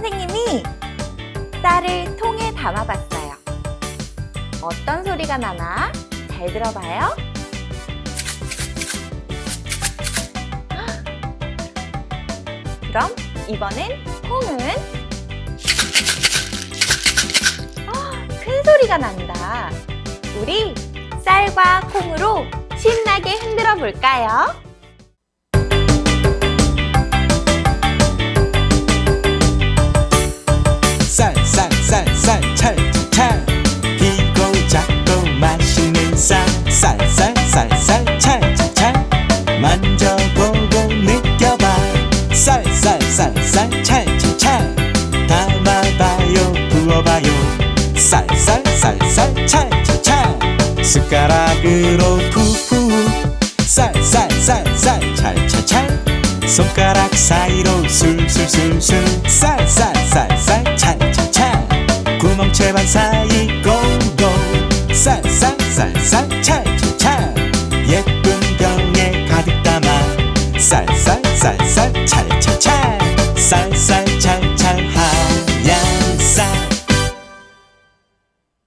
선생님이 쌀을 통에 담아봤어요. 어떤 소리가 나나 잘 들어봐요. 그럼 이번엔 콩은 아, 큰 소리가 난다. 우리 쌀과 콩으로 신나게 흔들어 볼까요? 만져보고 느껴봐. 쌀쌀쌀쌀 찰찰찰. 담아봐요 부어봐요. 쌀쌀쌀쌀 찰찰찰. 숟가락으로 푸푸. 쌀쌀쌀쌀 찰찰찰. 손가락 사이로 술술술술. 쌀쌀쌀쌀 찰찰찰. 구멍 채반 사이 고고 쌀쌀쌀쌀 찰 쌀쌀 차례차례 쌀쌀